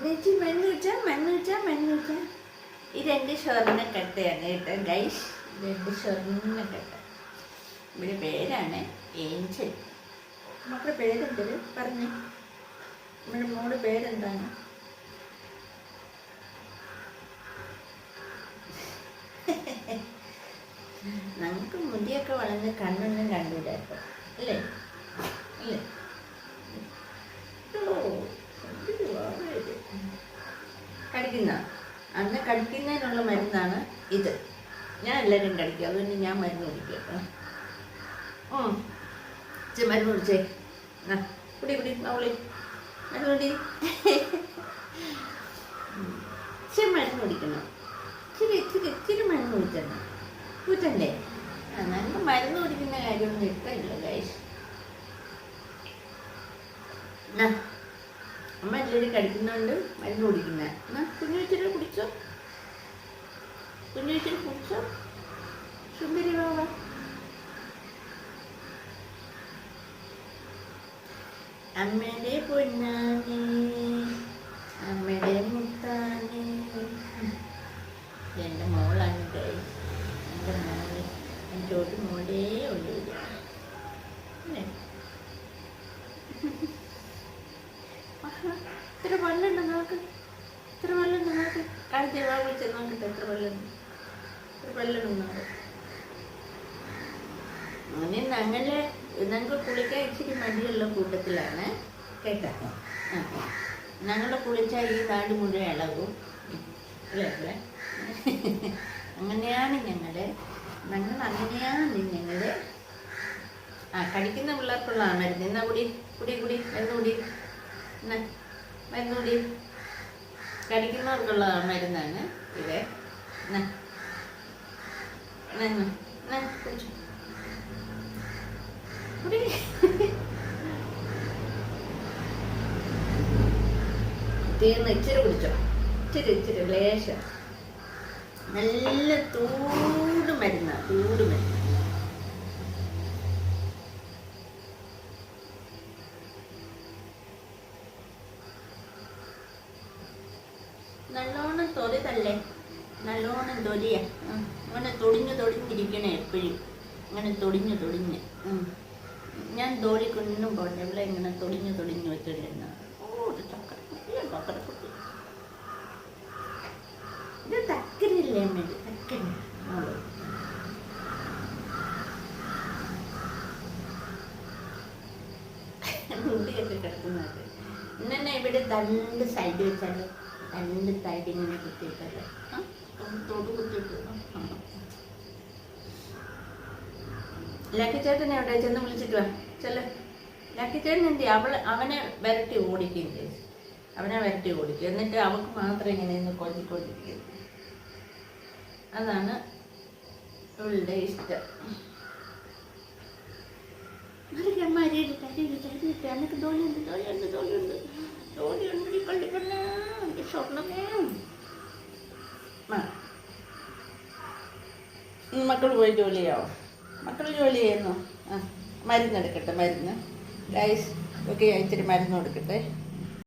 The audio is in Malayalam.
നെച്ചി മരുന്ന് വെച്ചാ മരുന്ന് വെച്ചാ മരുന്ന് വെച്ചാ ഈ രണ്ട് സ്വർണ കട്ടയാണ് കേട്ടോ ഗൈസ് രണ്ട് സ്വർണ കട്ട ഇവിടെ പേരാണ് ഏഞ്ചൽ മക്കളുടെ പേരെന്തത് പറഞ്ഞു. നമ്മുടെ മോളുടെ പേരെന്താണ്? നമുക്ക് മുടിയൊക്കെ വളർന്ന് കണ്ണൊന്നും കണ്ടില്ല അല്ലേ? അല്ലേ? കടിക്കുന്ന അന്ന് കടിക്കുന്നതിനുള്ള മരുന്നാണ് ഇത്. ഞാൻ എല്ലാവരും കടിക്കും അതുകൊണ്ട് ഞാൻ മരുന്ന് കുടിക്കും ഓ ചെ മരുന്ന് കുടിച്ചേ. ആ കുടി കുടി അവളി. മരുന്ന് കുടി ചെ മരുന്ന് കുടിക്കണം. ഇച്ചിരി ഇച്ചിരി ഇച്ചിരി മരുന്ന് കുടിക്കണം. ആ നമുക്ക് മരുന്ന് കുടിക്കുന്ന കാര്യമൊന്നും ഇഷ്ടമില്ല ഗൈസ് എന്നാ എല്ലാവരും കഴിക്കുന്നുണ്ട് മരുന്ന് കുടിക്കുന്നത് എന്നാൽ കുഞ്ഞു വെച്ചിട്ട് കുടിച്ചോ. കുഞ്ഞു വെച്ചിട്ട് കുടിച്ചോ. സുന്ദരി ബാബ. അമ്മയുടെ പൊന്നാനെ അമ്മയുടെ മുത്താനെ. എന്റെ മോളാണ് എന്റെ മോൾ എന്റെ ഒരു മോളേ ഉള്ളൂ. നോക്ക് കാഴ്ച വാ വിളിച്ച് നോക്കട്ടെ എത്ര വെള്ളമുണ്ട് ഇത്ര വെള്ളമുണ്ട് നോക്ക് അങ്ങനെ ഞങ്ങൾ കുളിക്കാൻ ഇച്ചിരി മടിയുള്ള കൂട്ടത്തിലാണ്. കേട്ടോ? ഞങ്ങൾ കുളിച്ചാൽ ഈ നാട് മുഴുവൻ ഇളകും. അല്ലേ അല്ലേ? അങ്ങനെയാണ് ഞങ്ങൾ ഞങ്ങൾ അങ്ങനെയാണ് ഞങ്ങൾ. ആ കടിക്കുന്ന പിള്ളേർക്കുള്ളതാണ് മരുന്ന് എന്നാ കുടി? കുടി കുടി. മരുന്ന് കുടി. എന്നാ? കടിക്കുന്നവർക്കുള്ള മരുന്നാണ് ഇത്. തീർന്ന് ഇച്ചിരി കുടിച്ചോ. ഇച്ചിരി ഇച്ചിരി ലേശം. നല്ല തൂട് മരുന്നാ തൂട് മരുന്ന് നല്ലോണം തൊലി തല്ലേ നല്ലോണം തൊലിയ. അങ്ങനെ തൊടിഞ്ഞ് തൊടിഞ്ഞിരിക്കണേ എപ്പോഴും. അങ്ങനെ തൊടിഞ്ഞ് തൊടിഞ്ഞ്. ഞാൻ തോളിക്കൊന്നും പോട്ടെ. ഇവിടെ ഇങ്ങനെ തൊടിഞ്ഞ് തൊടിഞ്ഞ് വെച്ചിരുന്ന ഇത് തക്കരല്ലേ തക്കര. മുടിയൊക്കെ കിടക്കുന്നത് ഇവിടെ രണ്ട് സൈഡ് വെച്ചാൽ? സൈഡ് ഇങ്ങനെ കുത്തിയിട്ടല്ലേ ആ? തൊട് കുത്തിയിട്ട് ലക്കി ചേട്ടൻ എവിടെ ചെന്ന് വിളിച്ചിട്ട് വാ ചെല്ല ലക്കി ചേട്ടൻ എന്ത്? അവൾ അവനെ വരട്ടി ഓടിക്കുകയും ചെയ്തു അവനെ വരട്ടി ഓടിക്കും എന്നിട്ട് അവൾക്ക് മാത്രം ഇങ്ങനെ നിന്ന് കൊല്ലിക്കൊണ്ടിരിക്കും അതാണ് അവളുടെ ഇഷ്ടം അമ്മ അരിയിട്ട് അരിയിട്ട് അരിയിട്ട് എനിക്ക് ജോലിയുണ്ട് ജോലിയുണ്ട് ജോലിയുണ്ട് ജോലിയുണ്ട് ഈ പള്ളിക്കണ്ണ എനിക്ക് സ്വർണമേ ആ. ഇന്ന് മക്കൾ പോയി ജോലി ചെയ്യാവോ മക്കൾ ജോലി ചെയ്യുന്നു. ആ മരുന്ന് എടുക്കട്ടെ മരുന്ന്. ഗൈസ് ഒക്കെ ഇച്ചിരി മരുന്ന് കൊടുക്കട്ടെ.